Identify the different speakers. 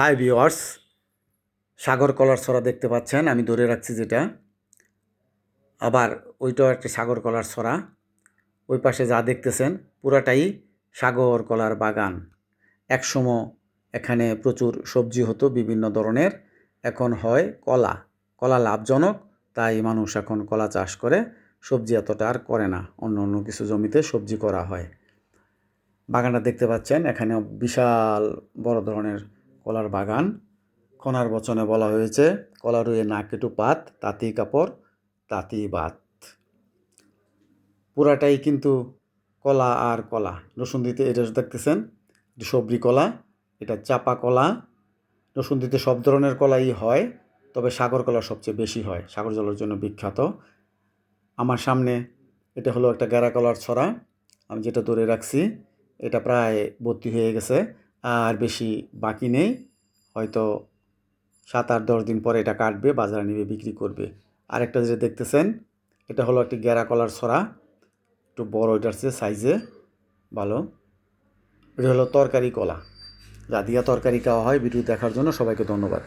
Speaker 1: High viewers সাগর কলার ছড়া দেখতে পাচ্ছেন, আমি ধরে রাখছি যেটা। আবার ওইটাও একটা সাগর কলার ছড়া। ওই পাশে যা দেখতেছেন, পুরাটাই সাগর কলার বাগান। একসময় এখানে প্রচুর সবজি হতো বিভিন্ন ধরনের, এখন হয় কলা। কলা লাভজনক, তাই মানুষ এখন কলা চাষ করে। সবজি এতটা আর করে না, অন্য অন্য কিছু জমিতে সবজি করা হয়। বাগানটা দেখতে পাচ্ছেন এখানে বিশাল বড় ধরনের কলার বাগান। কনার বচনে বলা হয়েছে, কলা রুয়ে না কেটু পাত তাঁতি কাপড় তাঁতি বাত। পুরাটাই কিন্তু কলা আর কলা। রসুন দিতে এটা দেখতেছেন সবরি কলা, এটা চাপা কলা। রসুন দিতে সব ধরনের কলাই হয়, তবে সাগর কলা সবচেয়ে বেশি হয়। সাগর জলের জন্য বিখ্যাত। আমার সামনে এটা হলো একটা গ্যারা কলার ছড়া। আমি যেটা ধরে রাখছি, এটা প্রায় ভর্তি হয়ে গেছে। আর বেশি বাকি নেই। হয়তো সাত আট দশ দিন পরে এটা কাটবে, বাজারে নিবে, বিক্রি করবে। আরেকটা যেটা দেখতেছেন, এটা হলো একটি গেরা কলার ছড়া। একটু বড় এটার চেয়ে, সাইজে ভালো। এটা হলো তরকারি কলা। যা দিয়া তরকারি খাওয়া হয়, ভিডিও দেখার জন্য সবাইকে ধন্যবাদ।